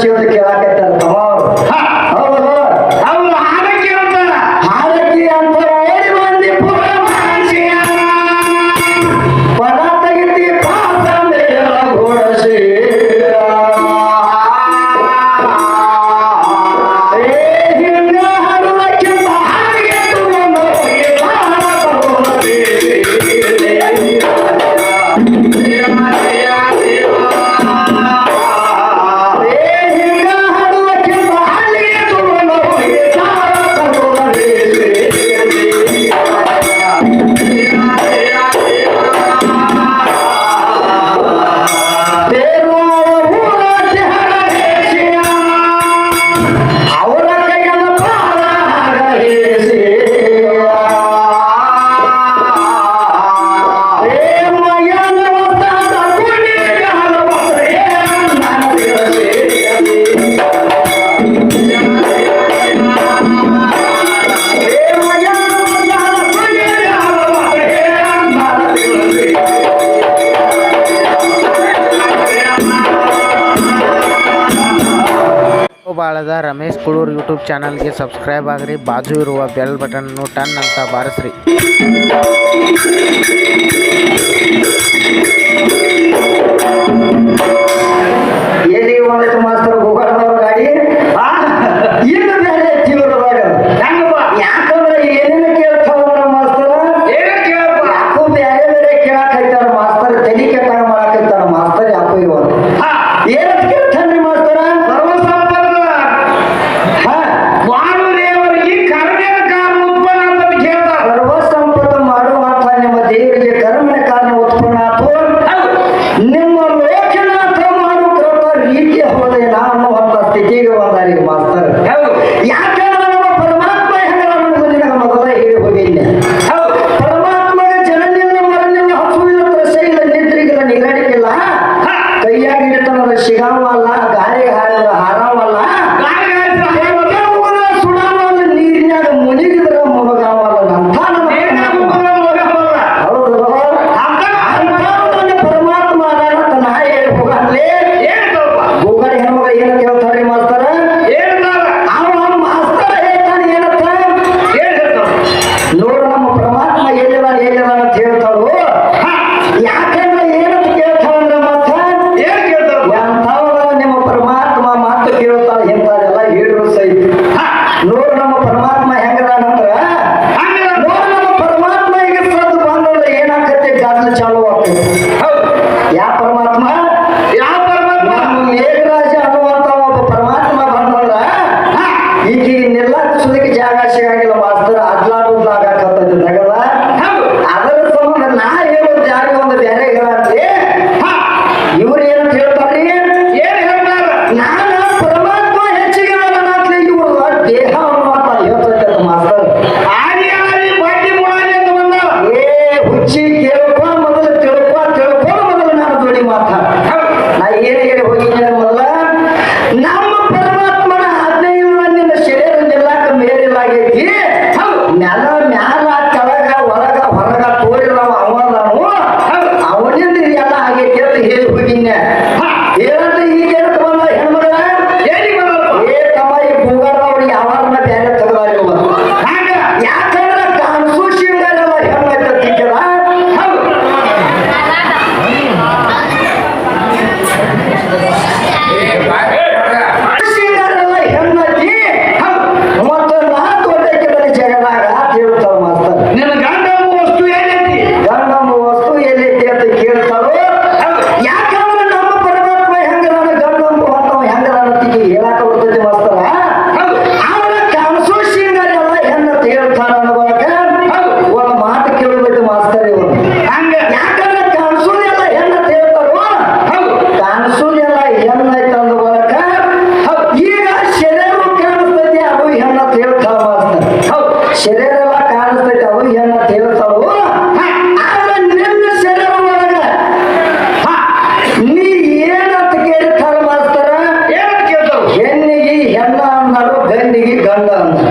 senhora que é ನದಾ Ramesh Kudur YouTube channel ಗೆ subscribe ಆಗಿರಿ बाजू ಇರುವ ಬೆಲ್ ಬಟನ್ ಅನ್ನು ಟನ್ ಅಂತ ಬಾರಿಸಿ 干了。